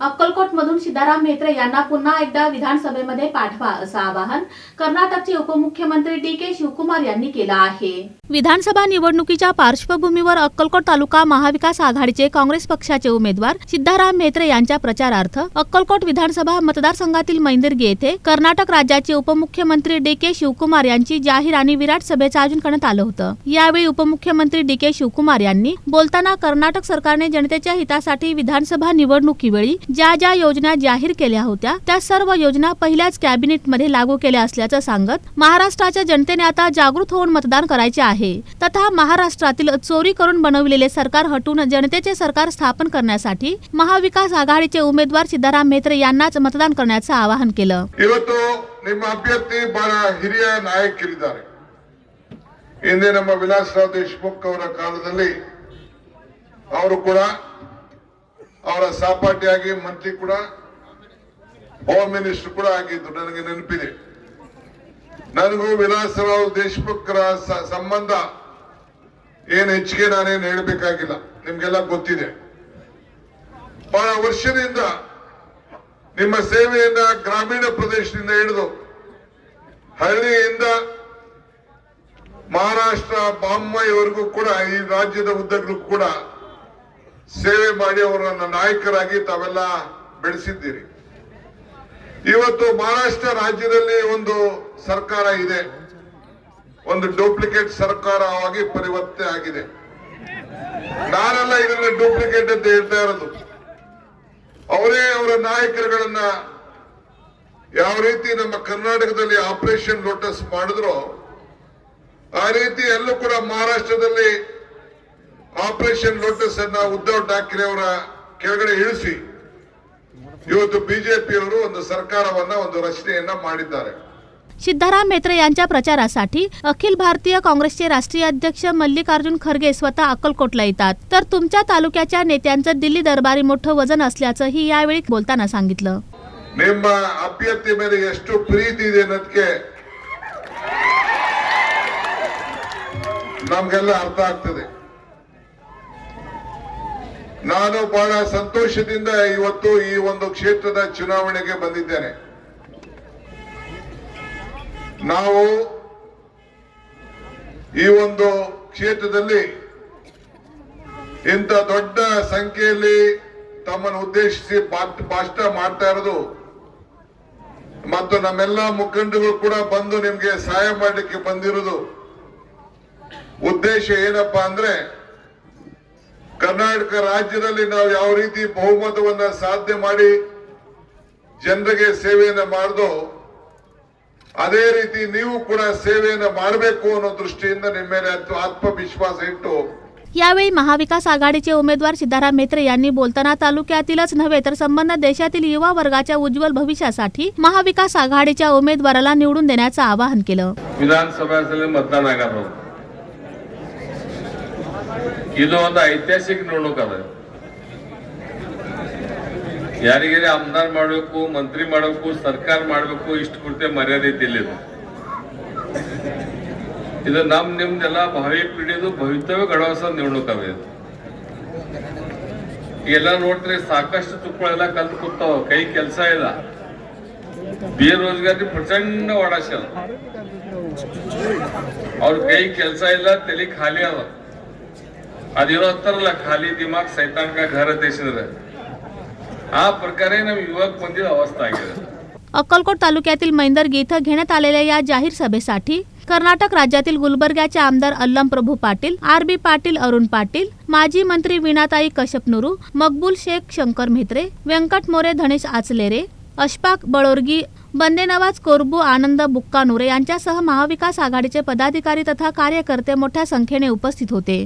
अक्कलकोटमधून सिद्धाराम म्हेत्रे यांना पुन्हा एकदा विधानसभेमध्ये पाठवा असं आवाहन कर्नाटकचे उपमुख्यमंत्री डी के शिवकुमार यांनी केलं आहे. विधानसभा निवडणुकीच्या पार्श्वभूमीवर अक्कलकोट तालुका महाविकास आघाडीचे काँग्रेस पक्षाचे उमेदवार सिद्धाराम म्हेत्रे यांच्या प्रचारार्थ अक्कलकोट विधानसभा मतदारसंघातील मैंदर्गी येथे कर्नाटक राज्याचे उपमुख्यमंत्री डी के शिवकुमार यांची जाहीर आणि विराट सभेचं आयोजन करण्यात आलं होतं. यावेळी उपमुख्यमंत्री डी के शिवकुमार यांनी बोलताना कर्नाटक सरकारने जनतेच्या हितासाठी विधानसभा निवडणुकीवेळी ज्या ज्या योजना जाहीर केल्या होत्या त्या सर्व योजना पहिल्याच कॅबिनेटमध्ये लागू केल्या असल्याचं सांगत महाराष्ट्राच्या जनतेने आता जागृत होऊन मतदान करायचे आहे तथा महाराष्ट्रातील चोरी करून बनविलेले सरकार हटून जनतेचे सरकार स्थापन करण्यासाठी महाविकास आघाडीचे उमेदवार सिद्धाराम म्हेत्रे यांनाच मतदान करण्याचं आवाहन केलं ಇವತ್ತು ನಿಮ್ಮ ಅಭ್ಯರ್ಥಿ ಬಹಳ ಹಿರಿಯ ನಾಯಕರಿದ್ದಾರೆ ಹಿಂದೆ ನಮ್ಮ ವಿಲಾಸರಾವ್ ದೇಶಮುಖ್ ಅವರ ಕಾಲದಲ್ಲಿ ಅವರು ಕೂಡ ಅವರ ಸಹಪಾಠಿಯಾಗಿ ಮಂತ್ರಿ ಕೂಡ ಹೋಮ್ ಮಿನಿಸ್ಟರ್ ಕೂಡ ಆಗಿದ್ದು, ನನಗೆ ನೆನಪಿದೆ. ನನಗೂ ವಿಲಾಸರಾವ್ ದೇಶಮುಖರ ಸಂಬಂಧ ಏನು ಹೆಚ್ಚಿಗೆ ನಾನೇನು ಹೇಳಬೇಕಾಗಿಲ್ಲ. ನಿಮ್ಗೆಲ್ಲ ಗೊತ್ತಿದೆ. ಬಹಳ ವರ್ಷದಿಂದ ನಿಮ್ಮ ಸೇವೆಯನ್ನ ಗ್ರಾಮೀಣ ಪ್ರದೇಶದಿಂದ ಹಿಡಿದು ಹಳ್ಳಿಯಿಂದ ಮಹಾರಾಷ್ಟ್ರ, ಬಾಂಬೈವರೆಗೂ ಕೂಡ, ಈ ರಾಜ್ಯದ ಉದ್ದಗಲಕ್ಕೂ ಕೂಡ ಸೇವೆ ಮಾಡಿ ಅವರನ್ನ ನಾಯಕರಾಗಿ ತಾವೆಲ್ಲ ಬೆಳೆಸಿದ್ದೀರಿ. ಇವತ್ತು ಮಹಾರಾಷ್ಟ್ರ ರಾಜ್ಯದಲ್ಲಿ ಒಂದು ಸರ್ಕಾರ ಇದೆ. ಒಂದು ಡೂಪ್ಲಿಕೇಟ್ ಸರ್ಕಾರವಾಗಿ ಪರಿವರ್ತನೆ ಆಗಿದೆ. ನಾನೆಲ್ಲ ಇದನ್ನ ಡೂಪ್ಲಿಕೇಟ್ ಅಂತ ಹೇಳ್ತಾ ಇರೋದು. ಅವರೇ ಅವರ ನಾಯಕರುಗಳನ್ನ ಯಾವ ರೀತಿ ನಮ್ಮ ಕರ್ನಾಟಕದಲ್ಲಿ ಆಪರೇಷನ್ ಲೋಟಸ್ ಮಾಡಿದ್ರು, ಆ ರೀತಿ ಎಲ್ಲೂ ಕೂಡ ಮಹಾರಾಷ್ಟ್ರದಲ್ಲಿ ಆಪರೇಷನ್ ಲೋಟಸ್ ಅನ್ನ ಉದ್ದವ್ ಠಾಕ್ರೆ ಅವರ ಕೆಳಗಡೆ ಇಳಿಸಿ ಇವತ್ತು ಬಿಜೆಪಿಯವರು ಒಂದು ಸರ್ಕಾರವನ್ನ ಒಂದು ರಚನೆಯನ್ನ ಮಾಡಿದ್ದಾರೆ. सिद्धाराम मेत्रे यांच्या प्रचारासाठी अखिल भारतीय काँग्रेसचे राष्ट्रीय अध्यक्ष मल्लिकार्जुन खरगे स्वतः अक्कलकोटला येतात तर तुमच्या तालुक्याच्या नेत्यांचं दिल्ली दरबारी मोठं वजन असल्याचंही यावेळी बोलताना सांगितलं. ನಾನು ಬಹಳ ಸಂತೋಷದಿಂದ ಇವತ್ತು ಈ ಒಂದು ಕ್ಷೇತ್ರದ ಚುನಾವಣೆಗೆ ಬಂದಿದ್ದೇನೆ. ನಾವು ಈ ಒಂದು ಕ್ಷೇತ್ರದಲ್ಲಿ ಇಂಥ ದೊಡ್ಡ ಸಂಖ್ಯೆಯಲ್ಲಿ ತಮ್ಮನ್ನು ಉದ್ದೇಶಿಸಿ ಭಾಷಣ ಮಾಡ್ತಾ ಇರೋದು ಮತ್ತು ನಮ್ಮೆಲ್ಲ ಮುಖಂಡರು ಕೂಡ ಬಂದು ನಿಮ್ಗೆ ಸಹಾಯ ಮಾಡಲಿಕ್ಕೆ ಬಂದಿರೋದು. ಉದ್ದೇಶ ಏನಪ್ಪಾ ಅಂದ್ರೆ ಕರ್ನಾಟಕ ರಾಜ್ಯದಲ್ಲಿ ನಾವು ಯಾವ ರೀತಿ ಬಹುಮತವನ್ನ ಸಾಧನೆ ಮಾಡಿ ಜನರಿಗೆ ಸೇವೆಯನ್ನ ಮಾಡ್ದೋ ಅದೇ ರೀತಿ ನೀವು ಕೂಡ ಸೇವೆಯನ್ನ ಮಾಡಬೇಕು ಅನ್ನೋ ದೃಷ್ಟಿಯಿಂದ ನಿಮ್ಮ ಮೇಲೆ ಆತ್ಮ- ಆತ್ಮವಿಶ್ವಾಸ ಇಟ್ಟು यावेळी महाविकास आघाडीचे उमेदवार सिद्धाराम म्हेत्रे यांनी बोलताना तालुक्यातीलच नव्हे तर संबंध देशातील युवा वर्गाच्या उज्ज्वल भविष्यासाठी महाविकास आघाडीच्या उमेदवाराला निवडून देण्याचं आवाहन केलं ವಿಧಾನಸಭೆಯಲ್ಲಿ ಮತದಾನ ಆಗಾರ ನಾವು ಇದು ಒಂದು ಐತಿಹಾಸಿಕ ನಿವಣುಕ್ ಅದ. ಯಾರಿಗಾರಿ ಆಮದಾರ್ ಮಾಡಬೇಕು, ಮಂತ್ರಿ ಮಾಡಬೇಕು, ಸರ್ಕಾರ ಮಾಡಬೇಕು, ಇಷ್ಟು ಕುರಿತೆ ಮರ್ಯಾದೆ ಐತಿಲ್ಲ ಇದು. ನಮ್ ನಿಮ್ದೆಲ್ಲ ಭಾವಿ ಪೀಳಿದು ಭವಿತವೇ ಗಡವಸ ನಿವಣುಕ್ ಎಲ್ಲ ನೋಡ್ತಾರೆ ಸಾಕಷ್ಟು ತುಕ್ಕಳೆಲ್ಲ ಕಲ್ತು ಕೂತಾವ, ಕೈ ಕೆಲಸ ಇಲ್ಲ. ಬೇರೋಜ್ಗಾರಿ ಪ್ರಚಂಡ ಒಡಾಶದ ಅವ್ರ ಕೈ ಕೆಲಸ ಇಲ್ಲ, ತಲೆ ಖಾಲಿ ಅದ ಅದಿರೋತ್ತರಲ್ಲ ಖಾಲಿ ದಿಮಾಗ್ ಸೈತಾನ್ಕ ಘರ ದೇಶದ ಆ ಪ್ರಕಾರೇ ನಮ್ಮ युवक ಬಂದಿದ अवस्था ಆಗಿದೆ अक्कलकोट तालुक्यातील मैंदर्गी इथं घेण्यात आलेल्या या जाहीर सभेसाठी कर्नाटक राज्यातील गुलबर्ग्याचे आमदार अल्लम प्रभू पाटील आर बी पाटील अरुण पाटील माजी मंत्री विनाताई कश्यप नुरू मकबूल शेख शंकर म्हेत्रे व्यंकट मोरे धनेश आचलेरे अशफाक बळोरगी बंदे नवाज कोरबू आनंद बुक्कानुरे यांच्यासह महाविकास आघाडीचे पदाधिकारी तथा कार्यकर्ते मोठ्या संख्येने उपस्थित होते.